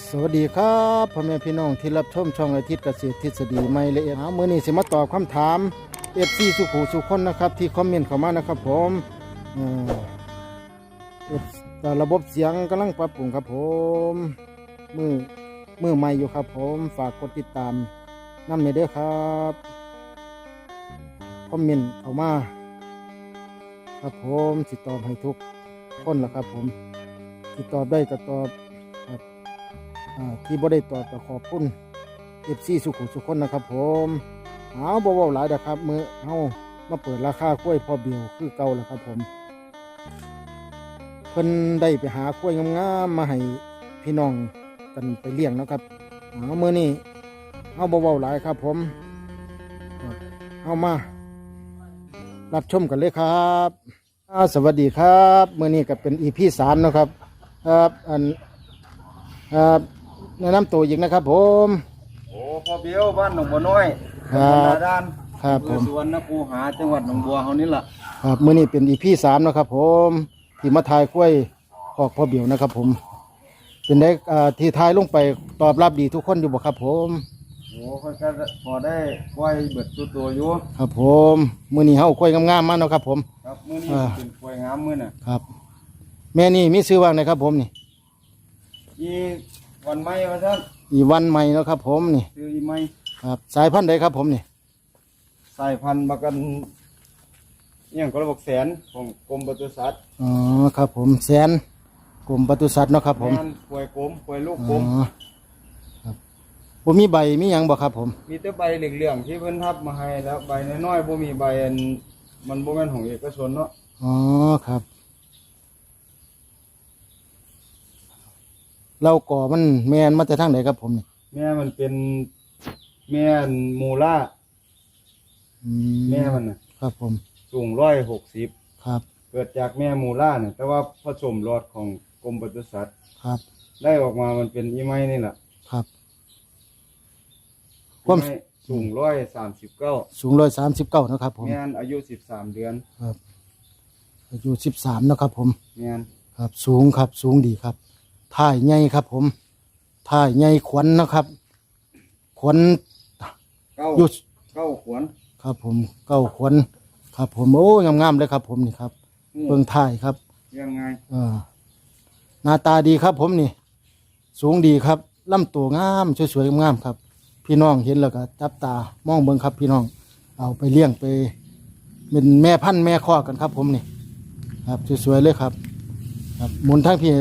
สวัสดีครับพ่อแม่พี่น้องที่รับชมช่องอาทิตย์เกษตรทฤษฎีไม่ละเอียดหามื้อนี้สิมาตอบคำถามเอฟซีสุขูสุคนนะครับ ที่คอมเมนต์เข้ามานะครับ ผมเอ่อเอ่อแต่ระบบเสียงกำลังปรับปรุงครับผมมือมือใหม่อยู่ครับ ผมฝากกดติดตามน้ำในเด้อครับคอมเมนต์เข้ามาครับผมสิตอบให้ทุกคนละครับ ผมสิตอบได้ก็ตอบ ที่บ่ได้ตอบก็ขอบคุณเอฟซีสุขุสุขคนนะครับ ผมเอาบ่เว้าหลายนะครับมือเฮามาเปิดราคากล้วยพอเบียวคือเก่าแล้วครับผมเพิ่นได้ไปหากล้วยงามๆมาให้พี่น้องกันไปเลี้ยงนะครับเอามื้อนี้เฮาบ่เว้าหลายครับ ผมเอามา รับชมกันเลยครับสวัสดีครับมื้อนี้ก็เป็นอีพีสามนะครับครับอันครับ แนะนำตัวอีกนะครับผม โอ้พ่อเบี้ยวบ้านหนองบัวน้อยครับตำบ ลนาด้านครับผมอำเภอสุวรรณคูหาจังหวัดหนองบัวเฮานี่ล่ะครับมื้อนี้เป็นอีพีสามนะครับผมที่มาทายกล้วยขอกพ่อเบี่ยวนะครับ ผมเป็นได้อ่าที่ทายลงไปตอบรับดีทุกคนอยู่บ่ครับ ผมโอ้ค่อยก็พอได้ปล่อยเบิดตัวตัวอยู่ครับผมมื้อนี้เฮาเอากล้วยงามๆมาเนาะครับ ผม ครับมื้อนี้อ่า เป็นกล้วยงามมื้อน่ะครับ แม่นี่มีชื่อว่าไงครับ ผมนี่อี วันไม้ว่าซั่นอีวันใหม่เนาะครับ ผมนี่ซื้ออีไม้ครับ สายพันธุ์ใดครับ ผมนี่สายพันธุ์บักกันอหย่างก็ระบบแสนของกรมปศุสัตว์อ๋อครับ ผมแสนกรมปศุสัตว์เนาะครับ ผมแม่นกล้วยกลมกล้วยลูกอ๋กลอมครับบ่มีใบมีหยังบ่ครับผมมีแต่ใบเหลืองๆที่เพิ่นทับมาให้แล้วใบน้อยๆบ่มีใบอันมันบ่แม่นของเอกชนเนาะอ๋อครับ เราก่อมันแมนมาจากทางไหนครับผมนี่แม่มันเป็นแม่นมูล่าอืแม่มันน่ะครับผมสูงร้อยหกสิบครับเกิดจากแม่มูล่าเนี่ยแต่ว่าผสมรอดของกรมปศุสัตว์ครับได้ออกมามันเป็นอีไม้นี่แหละครับคอีวามไม้สูงร้อยสามสิบเก้าสูงร้อยสามสิบเก้านะครับผมแม่นอายุสิบสามเดือนครับอายุสิบสามนะครับผม แม่นครับ สูงครับสูงดีครับ ท่ายใหญ่ครับ ผมท่ายใหญ่ขวัญนะครับ ขวัญเก้าอยู่เก้าขวนครับ ผมเก้าขวัญครับ ผมโอ้งามๆเลยครับ ผมนี่ครับนี่เบิ่งท่ายครับยังไงเออหน้าตาดีครับ ผมนี่ สูงดีครับลำตัวงามสวยๆงามๆครับ พี่น้องเห็นแล้วก็จับตามองเบิ่งครับพี่น้อง เอาไปเลี้ยงไป เป็นแม่พันธุ์แม่ข้อกันครับ ผมนี่ ครับสวยๆเลยครับ ครับหมุนทั้งพี่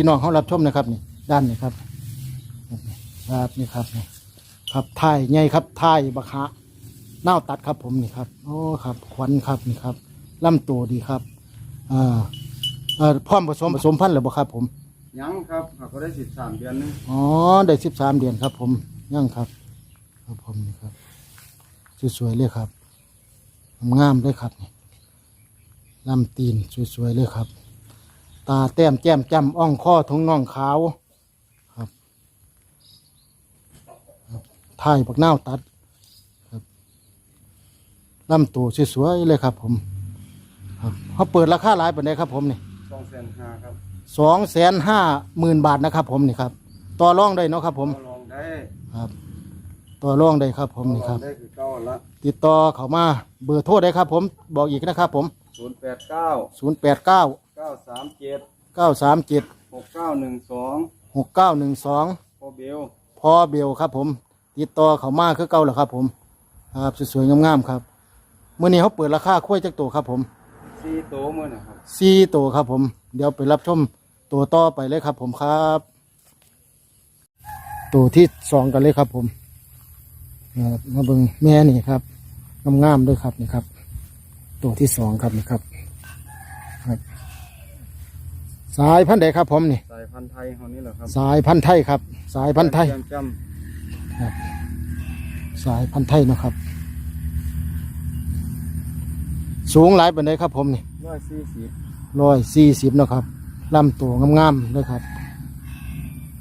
พี่น้องเขารับชมนะครับนี่ด้านนี้ครับครับนี่ครับนี่ครับท่ายใหญ่ครับท่ายบักฮะเน่าวตัดครับผมนี่ครับโอ้ครับขวัญครับนี่ครับลำตัวดีครับอ่าเอ่อพร้อมผสมผสมพันธุ์หรือบ่ครับผมยังครับเขาก็ได้สิบสามเดือนนึงอ๋อได้สิบสามเดือนครับ ผมยังครับ ครับผมนี่ครับสวยๆเลยครับงามเลยครับนี่ลำตีนสวยๆเลยครับ ตาแต้มแก้มจ้ำอ่องข้อทงน่องขาวครับครับถ่ายปักเน่าวตัดครับลำตัวสวยๆเลยครับ ผม ครับเขาเปิดราคาหลายปานใดครับผมนี่สองแสนห้าครับสองแสนห้าหมื่นบาทนะครับ ผมนี่ครับ ต่อรองได้เนาะครับ ผมก็ลองได้ครับ ต่อรองได้ครับ ผมนี่ครับลองได้คือเก้าละติดต่อเขามาเบอร์โทรได้ครับ ผมบอกอีกนะครับ ผมศูนย์แปดเก้าศูนย์แปดเก้า เก้าสามเจ็ดเก้าสามเจ็ดหกเก้าหนึ่งสองหกเก้าหนึ่งสองพ่อเบลพอเบลครับผม ติดต่อเขามาคือเก่าแหละครับผม ครับสวยๆงามๆครับเมื่อนี้เขาเปิดราคาคุ้วยจักตัวครับผมสี่โตวมื่อนะครับสี่ตัวครับผม เดี๋ยวไปรับชมตัวต่อไปเลยครับผมครับ ตัวที่สองกันเลยครับผมนะครับมาเบิ่งแม่นี่ครับงามๆด้วยครับนี่ครับ ตัวที่สองครับนี่ครับครับ สายพันธุ์ใดครับผมนี่ สายพันธุ์ไทยเขานี่แหละครับสายพันธุ์ไทยครับ สายพันธุ์ไทยจำจสายพันธุ์ไทยเนาะครับ สูงหลายปานใดครับผมนี่ำร้อยสี่สิบร้อยสี่สิบนาะครับลำตัวงามๆเลยครับ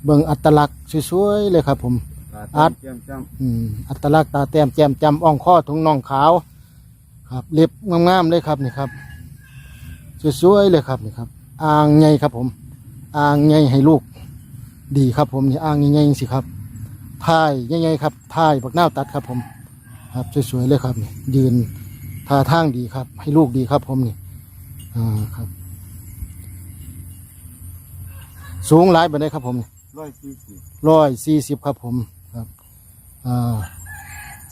เบิ่งอัตลักษณ์สวยๆเลยครับผม ตาอัดเจียมจอืมอัตลักษณ์ตาแต้มแจ่มจำอ่องข้อทุงน่องขาว ครับเล็บงามๆเลยครับนี่ครับสวยๆเลยครับนี่ครับ อ่างใหญ่ครับผม อ่างใหญ่ให้ลูก ดีครับผมนี่อ่างใหญ่ๆสิครับท่ายใหญ่ๆครับท่ายบักนาวตัดครับผม ครับสวยๆเลยครับนี่ยืนท่าทางดีครับ ให้ลูกดีครับผมนี่อ่าครับ สูงหลายไปได้ครับผมร้อยสี่สิบร้อยสี่สิบครับผมครับอ่า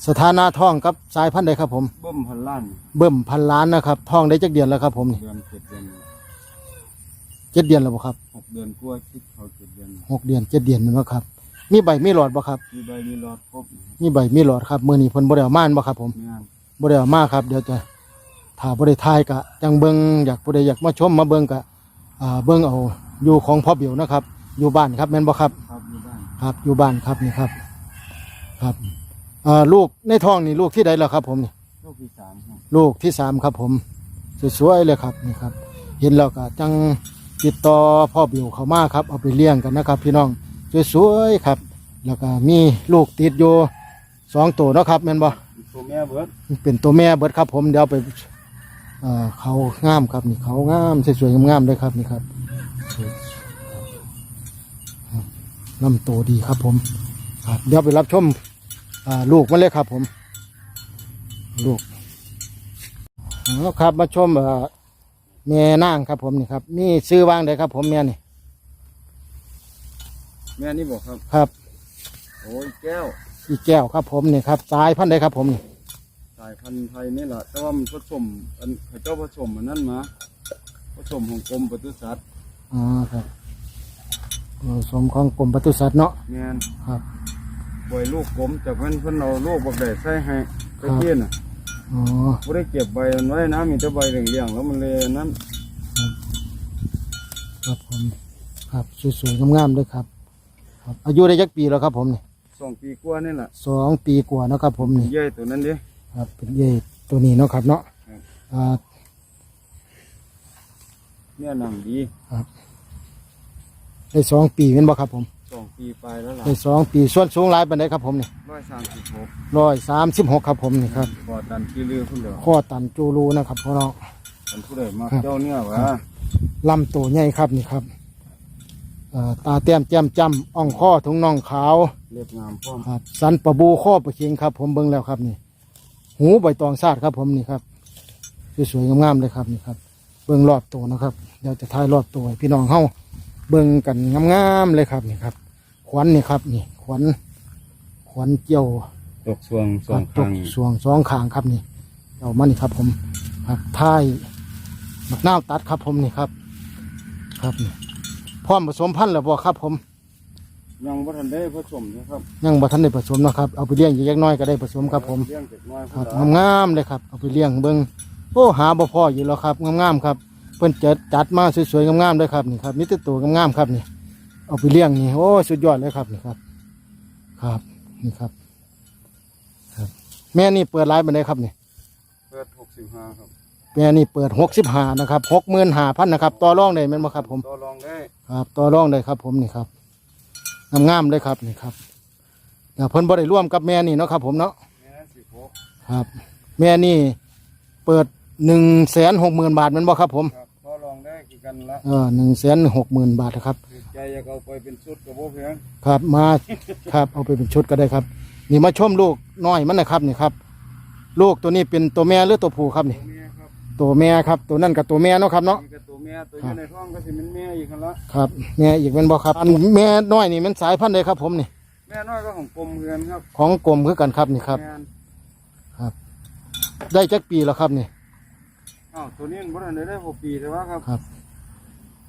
สถานะท้องกับสายพันธุ์ใดครับผม เบิ่มพันล้าน เบิ่มพันล้านนะครับท้องได้จักเดือนแล้วครับผมนี่เดือนเจ็ดเดือน เจ็ดเดือนแล้วบ่ครับหกเดือนกว่าคิดเขาเจ็ดเดือนหกเดือนเจ็ดเดือนแมันบ่ครับ มีใบมีหลอดบ่ครับ มีใบมีหลอดครบนะครับมีใบมีหลอดครับมื้อนี้เพิ่นบ่ได้เอามาอันบ่ครับผมแม่นบ่ได้เอามาครับ เดี๋ยวจะถ้าบ่ได้ทายกะจังเบิ่งอยากผู้ใดอยากมาชมมาเบิ่งกะอ่าเบิ่งเอาอยู่ของพ่อเบียวนะครับ อยู่บ้านครับแม่นบ่ครับ ครับอยู่บ้านครับ อยู่บ้านครับนี่ครับ ครับอ่าลูกในท้องนี่ลูกที่ใดแล้วครับ ผมนี่ลูกที่สามครับลูกที่สามครับ ผมสวยๆเลยครับนี่ครับ เห็นแล้วก็จัง ติดต่อพ่อเบียวเขามาครับเอาไปเลี้ยงกันนะครับ พี่น้องสวยๆครับ แล้วก็มีลูกติดอยู่สองตัวเนาะครับแม่นบ่ตัวแม่เบิดเป็นตัวแม่เบิดครับ ผมเดี๋ยวเอาไปเอ่อเขางามครับนี่เขางามสวยๆงามๆเลยครับนี่ครับครับลำโตวดีครับผมครับเดี๋ยวไปรับชมอ่าลูกมันเลยครับผม ลูกเอาครับมาชมเอ่อ แม่นางครับผมนี่ครับนี่ซื้อวางได้ครับ ผมแม่นี่แม่นี่บอกครับ ครับโอ้ยแก้วอีแก้วครับผมนี่ครับสายพันธุ์ใดครับผมนี่สายพันธุ์ไทยนี่แหละแต่ว่ามันผสมอันเขาเจ้าผสมอันนั้นมาผสมของกรมปศุสัตว์อ๋อครับผสมของกรมปศุสัตว์เนาะแม่นครับปล่อยลูกกลมจากเพิ่นเพิ่นเอาลูกบักแดดใส่ให้ตะเกียน่ะ อ๋อบ่ได้เก็บใบมันไว้นะมีแต่ใบเหลี่ยงๆแล้วมันเลยนั้นครับผมครับสวยๆงามๆด้วยครับครับ อายุได้ยักปีแล้วครับผมนี่สองปีกว่านี่แหละสองปีกว่าเนาะครับผมนี่เย่ตัวนั้นดิครับเป็นเย่ตัวนี้เนาะครับเนาะครับอ่าเนี่ยหนังดีได้สองปีเป็นบ่ครับผม สองปีไปแล้วล่ะได้สองปีส่วนสูงหลายปานใดครับผมนี่ร้อยสามสิบหกร้อยสามสิบหกครับผมนี่ครับบอดันกี่ลือพุ่นเดียวข้อตันจูรูนะครับพ่อน้องมันผู้ใดมาครับเจ้าเนี่ยวะลำตัวใหญ่ครับนี่ครับอ่าตาเต้มแจ่มจ้ำอ่องข้อถุงน่องขาวเรียบงามพร้อมครับสันปะบูข้อประเคียงครับ ผมเบิ่งแล้วครับนี่ หูใบตองซาดครับผมนี่ครับสวยๆงามๆเลยครับนี่ครับเบิ่งรอบตัวนะครับเดี๋ยวจะถ่ายรอบตัวให้พี่น้องเฮาเบิ่งกันงามๆเลยครับนี่ครับ ขวัญนี่ครับ นี่ ขวัญขวัญเกี่ยวตกสวงสองตกสวงสองขางครับนี่เอามานี่ครับ ผมครับท้ายมักนาวตัดครับ ผมนี่ครับ ครับนี่พร้อมผสมพันธุ์แล้วบ่ครับ ผม ยังบ่ทันได้ผสมนะครับยังบ่ทันได้ผสมเนาะครับเอาไปเลี้ยงอีกจักหน้อยก็ได้ผสมครับ ผมเลี้ยงเด็กน้อยครับพุ่นละงามๆเลยครับ เอาไปเลี้ยงเบิ้งโอ้หาบ่พออยู่แล้วครับงามๆครับเพิ่นจัดจัดมาสวยๆงามๆเลยครับนี่ครับมีแต่ตัวงามๆครับนี่ เอาไปเลี้ยงนี่โอ้สุดยอดเลยครับนี่ครับ ครับนี่ครับ ครับ แม่นี่เปิดร้านบันไดครับนี่เปิดหกสิบห้าครับแม่นี่เปิดหกสิบห้านะครับหกหมื่นห้าพันนะครับต่อรองได้แม่นบ่ครับผมต่อรองได้ครับต่อรองได้ครับ ผมนี่ครับงามๆเลยครับนี่ครับเดี๋ยวเพิ่นบ่ได้ร่วมกับแม่นี่เนาะครับ ผมเนาะแม่สิบหกครับ แม่นี่เปิดหนึ่งแสนหกหมื่นบาทแมันบ่ครับผมครับ กันละเออหนึ่งแสนหกหมื่นบาทนะครับคือใจอยากเอาไปเป็นชุดกับโบเพียงครับมา ครับเอาไปเป็นชุดก็ได้ครับ นี่มาชมลูกน้อยมันนะครับนี่ครับ ลูกตัวนี้เป็นตัวแม่หรือตัวผู้ครับนี่ ตัวแม่ครับตัวแม่ครับ ตัวนั่นกับตัวแม่เนาะครับเนาะนี่ก็ตัวแม่ตัวอยู่ในท้องก็สิเป็นแม่อีกคันละครับแม่อีกเป็นบ่ครับอันแม่น้อยนี่มันสายพันธุ์ใดครับผมนี่แม่น้อยก็ของกรมเฮือนครับของกลมคือกันครับนี่ครับ แม่นได้จักปีแล้วครับนี่อ้าวตัวนี้บ่ทันได้ได้หกปีแต่ว่าครับครับ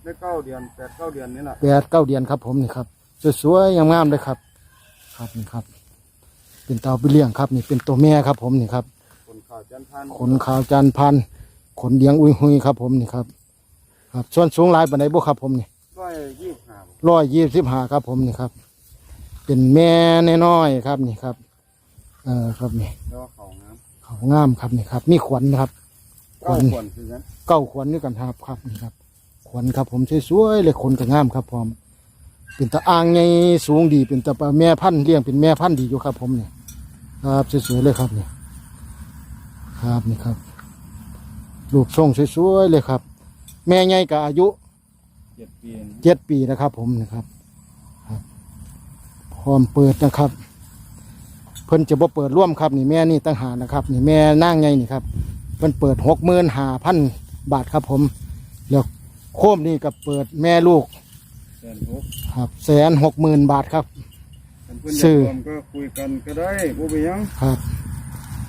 ได้เก้าเดือนแปดเก้าเดือนนี่แหละแปดเก้าเดือนครับ ผมนี่ครับสวยๆงามๆเลยครับ ครับนี่ครับ เป็นเตาไปเลี้ยงครับ นี่เป็นตัวแม่ครับ ผมนี่ครับคนข่าวจันทานขนขาวจานพันขนเดียงอุ้ยหุยครับ ผมนี่ครับ ครับ ส่วนสูงหลายปานใดบ่ครับ ผมนี่ร้อยยี่สิบห้าร้อยยี่สิบห้าครับ ผมนี่ครับ เป็นแม่น้อยๆครับนี่ครับ เออครับนี่แล้วก็เขาน้เขางามครับนี่ครับ มีขวัญนะครับำเก้าขวดคือกันเก้าขวัญด้วยกันครับครับนี่ครับ ขวัญครับผมสวยๆเลยขนก็งามครับพร้อมเป็นตาอ่างไงสูงดีเป็นตาแม่พันธุ์เลี้ยงเป็นแม่พันธุ์ดีอยู่ครับ ผมนี่ครับสวยๆเลยครับนี่ครับนี่ครับลูกทรงสวยๆเลยครับ แม่ใหญ่กับอายุเจ็ดปีเจ็ดปีนะครับ ผมนะครับครับร้อมเปิดนะครับ เพิ่นจะบ่เปิดร่วมครับ นี่แม่นี่ตั้งหากนะครับ นี่แม่นางไงนี่ครับเพิ่นเปิดหกหมื่นห้าพันบาทครับผมแล้ว โคมนี่ก็เปิดแม่ลูกแสนหกครับแสนหกหมื่นบาทครับ คันเพิ่นอยากซื้อรวมก็คุยกันก็ได้บ่ไปนหยังครับ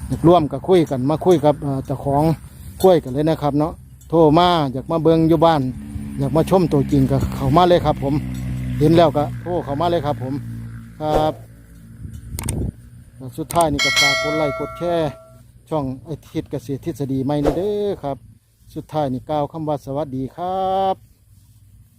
อยากร่วมกับคุยกันมาคุยกับเอ่อเจ้าของกล้วยกันเลยนะครับ เนาะโทรมาอยากมาเบิงอยู่บ้าน อยากมาชมตัวจริงก็เข้ามาเลยครับ ผมเห็นแล้วก็โทรเข้ามาเลยครับ ผมครับแล้วสุดท้ายนี่ก็ฝากกดไลค์กดแชร์ช่องไอทิศเกษตรทฤษฎีใหม่นี่เด้อครับ สุดท้ายนี่กล่าวคำว่าสวัสดีครับ